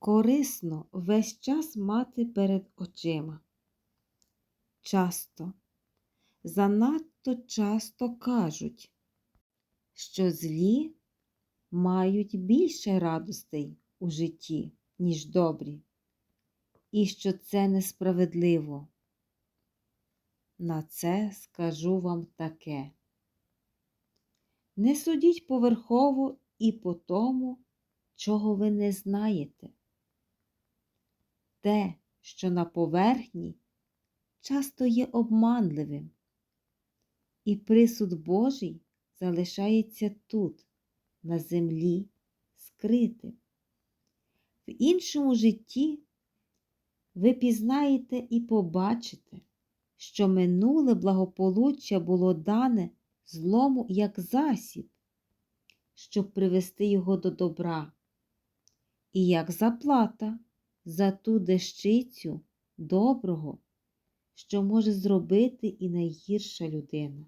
корисно весь час мати перед очима. Часто, занадто часто кажуть, що злі мають більше радостей у житті, ніж добрі, і що це несправедливо. На це скажу вам таке. Не судіть поверхово і по тому, чого ви не знаєте. Те, що на поверхні, часто є обманливим, і присуд Божий залишається тут, на землі, скритим. В іншому житті ви пізнаєте і побачите, що минуле благополуччя було дане злому як засіб, щоб привести його до добра, і як заплата за ту дещицю доброго, що може зробити і найгірша людина.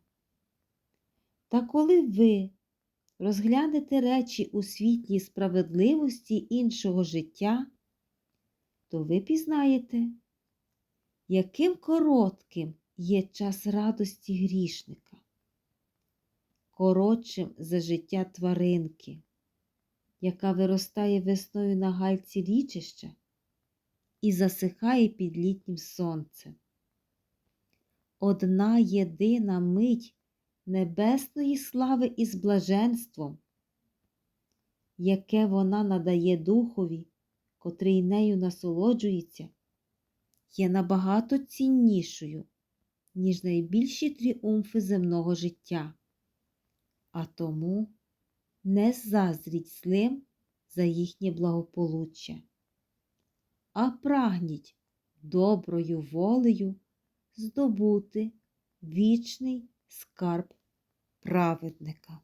Та коли ви розглянете речі у світлі справедливості іншого життя, то ви пізнаєте, яким коротким є час радості грішника, коротшим за життя тваринки, яка виростає весною на гальці річища і засихає під літнім сонцем. Одна єдина мить небесної слави із блаженством, яке вона надає духові, котрий нею насолоджується, є набагато ціннішою, ніж найбільші тріумфи земного життя. А тому не заздріть злим за їхнє благополуччя, а прагніть доброю волею здобути вічний скарб праведника.